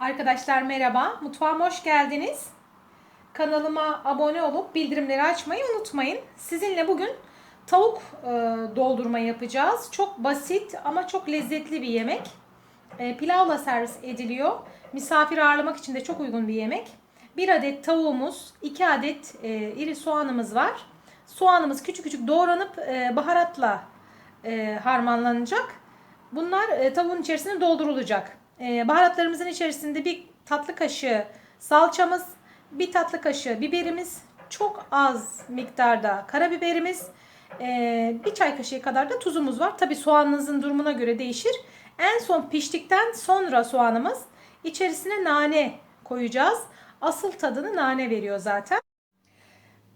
Arkadaşlar merhaba. Mutfağıma hoş geldiniz. Kanalıma abone olup bildirimleri açmayı unutmayın. Sizinle bugün tavuk e, doldurma yapacağız. Çok basit ama çok lezzetli bir yemek. E, pilavla servis ediliyor. Misafir ağırlamak için de çok uygun bir yemek. Bir adet tavuğumuz, iki adet e, iri soğanımız var. Soğanımız küçük küçük doğranıp e, baharatla e, harmanlanacak. Bunlar e, tavuğun içerisine doldurulacak. E, baharatlarımızın içerisinde bir tatlı kaşığı salçamız, bir tatlı kaşığı biberimiz, çok az miktarda karabiberimiz, e, bir çay kaşığı kadar da tuzumuz var. Tabi soğanınızın durumuna göre değişir. En son piştikten sonra soğanımız içerisine nane koyacağız. Asıl tadını nane veriyor zaten.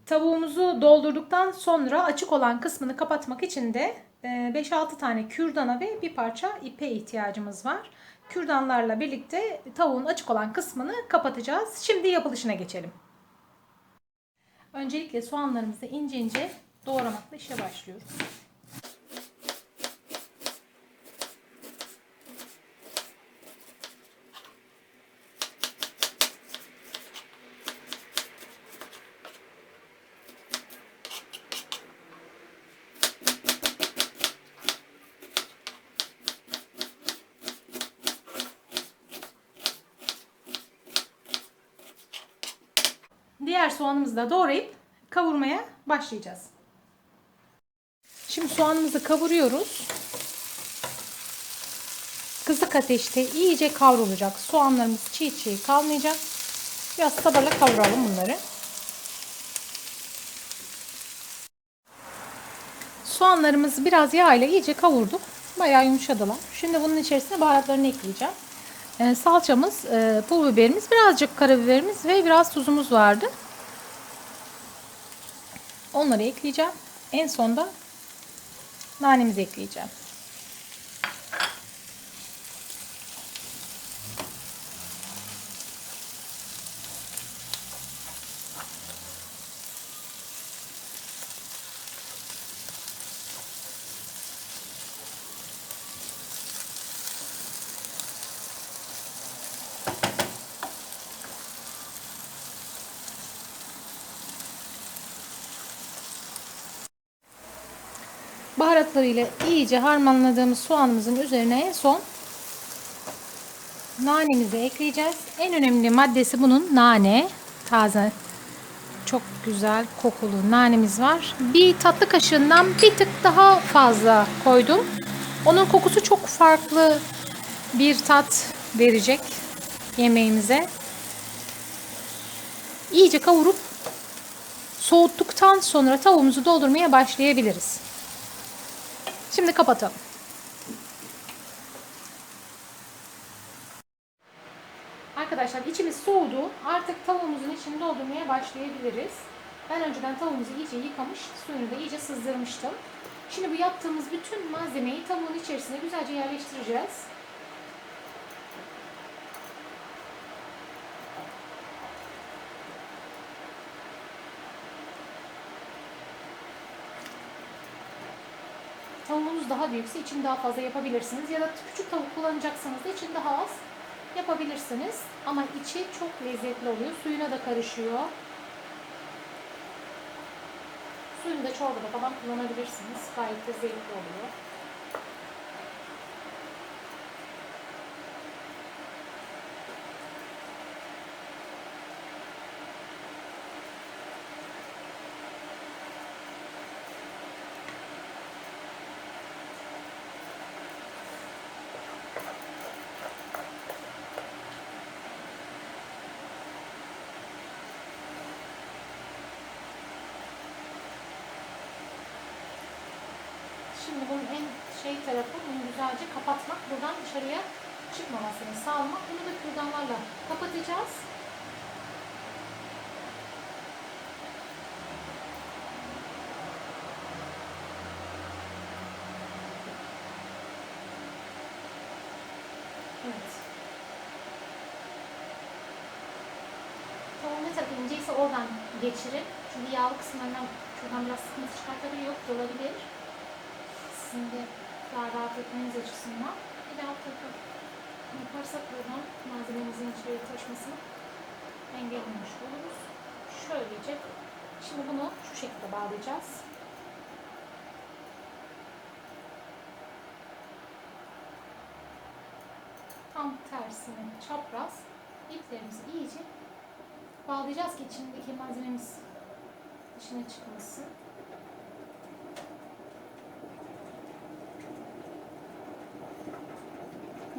Tavuğumuzu doldurduktan sonra açık olan kısmını kapatmak için de 5-6 tane kürdana ve bir parça ipe ihtiyacımız var. Kürdanlarla birlikte tavuğun açık olan kısmını kapatacağız. Şimdi yapılışına geçelim. Öncelikle soğanlarımızı ince ince doğramakla işe başlıyoruz. Soğanımızı da doğrayıp kavurmaya başlayacağız. Şimdi soğanımızı kavuruyoruz. Kısık ateşte iyice kavrulacak. Soğanlarımız çiğ çiğ kalmayacak. Biraz sabırla kavuralım bunları. Soğanlarımızı biraz yağ ile iyice kavurduk. Bayağı yumuşadılar. Şimdi bunun içerisine baharatlarını ekleyeceğim. Ee, salçamız, e, pul biberimiz, birazcık karabiberimiz ve biraz tuzumuz vardı. Onları ekleyeceğim. En sonda nanemizi ekleyeceğim. Baharatlarıyla iyice harmanladığımız soğanımızın üzerine en son nanemizi ekleyeceğiz. En önemli maddesi bunun nane. Taze çok güzel kokulu nanemiz var. Bir tatlı kaşığından bir tık daha fazla koydum. Onun kokusu çok farklı bir tat verecek yemeğimize. İyice kavurup soğuttuktan sonra tavuğumuzu doldurmaya başlayabiliriz. Şimdi kapatalım. Arkadaşlar içimiz soğudu. Artık tavuğumuzun içini doldurmaya başlayabiliriz. Ben önceden tavuğumuzu iyice yıkamış, suyunu da iyice sızdırmıştım. Şimdi bu yaptığımız bütün malzemeyi tavuğun içerisine güzelce yerleştireceğiz. Tavuğunuz daha büyükse için daha fazla yapabilirsiniz. Ya da küçük tavuk kullanacaksanız da için daha az yapabilirsiniz. Ama içi çok lezzetli oluyor. Suyuna da karışıyor. Suyunu da çorbada falan kullanabilirsiniz. Gayet de zevkli oluyor. Şimdi bunun en şey tarafı bunu güzelce kapatmak. Buradan dışarıya çıkmamasını sağlamak. Bunu da kürdanlarla kapatacağız. Evet. Tavuğun ne tarafı inceyse oradan geçirin. Çünkü yağlı kısımlarından şuradan biraz sıkıntı çıkartabiliyor, olabilir. Sizin de daha rahat etmeniz açısından. Bir alt tarafı yaparsak buradan malzememizin içeri taşmasını engellemiş oluruz. Şöylece. Şimdi bunu şu şekilde bağlayacağız. Tam tersine çapraz iplerimizi iyice bağlayacağız ki içindeki malzememiz dışına çıkmasın.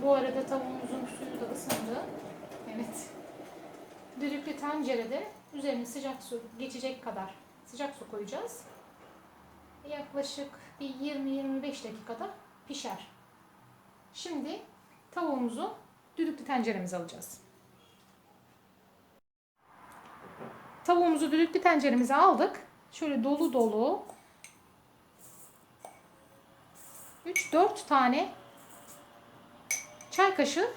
Bu arada tavuğumuzun suyu da ısındı. Evet. Düdüklü tencerede üzerine sıcak su geçecek kadar sıcak su koyacağız. Yaklaşık bir 20-25 dakikada pişer. Şimdi tavuğumuzu düdüklü tenceremize alacağız. Tavuğumuzu düdüklü tenceremize aldık. Şöyle dolu dolu 3-4 tane çay kaşığı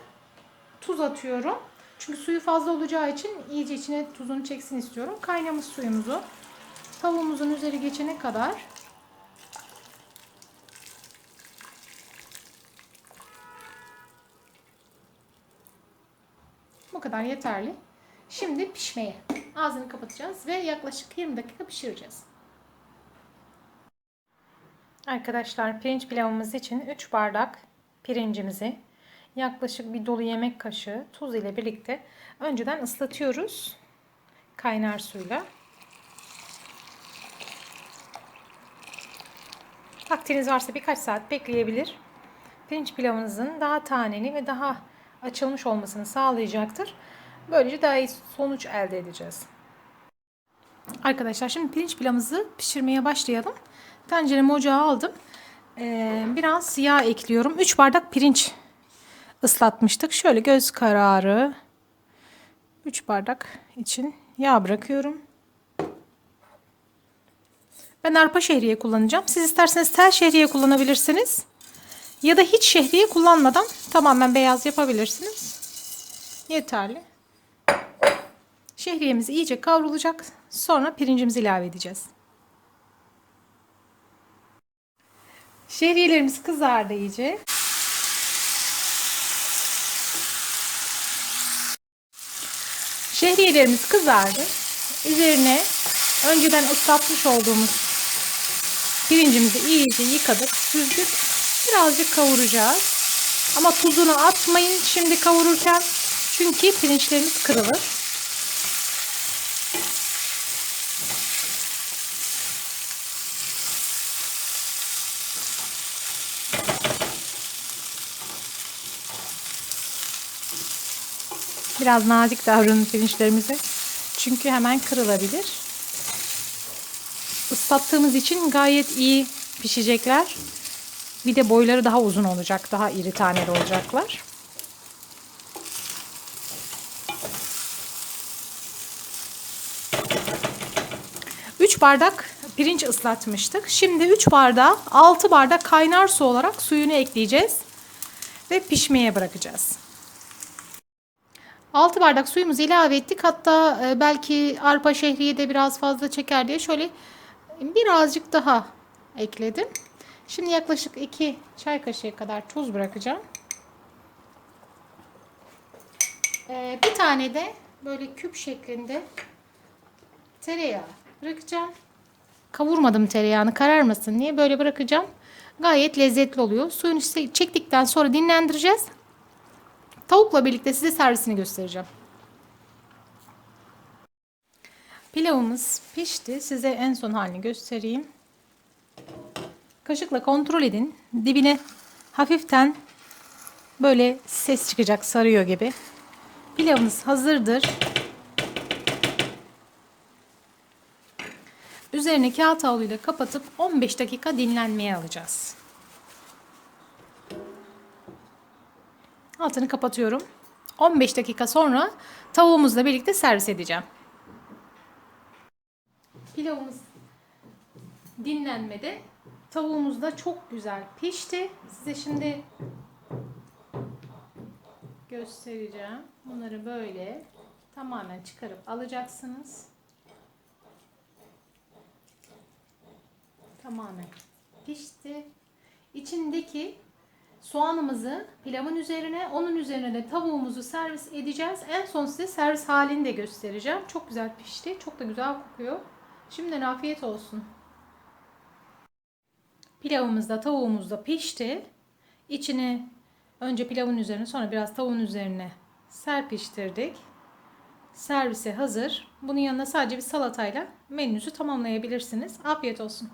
tuz atıyorum. Çünkü suyu fazla olacağı için iyice içine tuzunu çeksin istiyorum. Kaynamış suyumuzu tavuğumuzun üzeri geçene kadar bu kadar yeterli. Şimdi pişmeye. Ağzını kapatacağız ve yaklaşık 20 dakika pişireceğiz. Arkadaşlar pirinç pilavımız için 3 bardak pirincimizi yaklaşık bir dolu yemek kaşığı tuz ile birlikte önceden ıslatıyoruz. Kaynar suyla. Vaktiniz varsa birkaç saat bekleyebilir. Pirinç pilavınızın daha taneli ve daha açılmış olmasını sağlayacaktır. Böylece daha iyi sonuç elde edeceğiz. Arkadaşlar şimdi pirinç pilavımızı pişirmeye başlayalım. Tenceremi ocağa aldım. Ee, biraz yağ ekliyorum. 3 bardak pirinç ıslatmıştık. Şöyle göz kararı 3 bardak için yağ bırakıyorum. Ben arpa şehriye kullanacağım. Siz isterseniz tel şehriye kullanabilirsiniz. Ya da hiç şehriye kullanmadan tamamen beyaz yapabilirsiniz. Yeterli. Şehriyemiz iyice kavrulacak. Sonra pirincimizi ilave edeceğiz. Şehriyelerimiz kızardı iyice. Şehriyelerimiz kızardı. Üzerine önceden ıslatmış olduğumuz pirincimizi iyice yıkadık, süzdük. Birazcık kavuracağız. Ama tuzunu atmayın şimdi kavururken. Çünkü pirinçlerimiz kırılır. Biraz nazik davranın pirinçlerimize. Çünkü hemen kırılabilir. Islattığımız için gayet iyi pişecekler. Bir de boyları daha uzun olacak. Daha iri taneli olacaklar. Üç bardak pirinç ıslatmıştık. Şimdi 3 bardağı 6 bardak kaynar su olarak suyunu ekleyeceğiz. Ve pişmeye bırakacağız. 6 bardak suyumuzu ilave ettik. Hatta e, belki arpa şehriye de biraz fazla çeker diye şöyle birazcık daha ekledim. Şimdi yaklaşık 2 çay kaşığı kadar tuz bırakacağım. E, bir tane de böyle küp şeklinde tereyağı bırakacağım. Kavurmadım tereyağını kararmasın diye böyle bırakacağım. Gayet lezzetli oluyor. Suyunu çektikten sonra dinlendireceğiz. Tavukla birlikte size servisini göstereceğim. Pilavımız pişti. Size en son halini göstereyim. Kaşıkla kontrol edin. Dibine hafiften böyle ses çıkacak sarıyor gibi. Pilavımız hazırdır. Üzerine kağıt havluyla kapatıp 15 dakika dinlenmeye alacağız. Altını kapatıyorum. 15 dakika sonra tavuğumuzla birlikte servis edeceğim. Pilavımız dinlenmede. Tavuğumuz da çok güzel pişti. Size şimdi göstereceğim. Bunları böyle tamamen çıkarıp alacaksınız. Tamamen pişti. İçindeki soğanımızı pilavın üzerine, onun üzerine de tavuğumuzu servis edeceğiz. En son size servis halini de göstereceğim. Çok güzel pişti. Çok da güzel kokuyor. Şimdiden afiyet olsun. Pilavımız da tavuğumuz da pişti. İçini önce pilavın üzerine sonra biraz tavuğun üzerine serpiştirdik. Servise hazır. Bunun yanına sadece bir salatayla menünüzü tamamlayabilirsiniz. Afiyet olsun.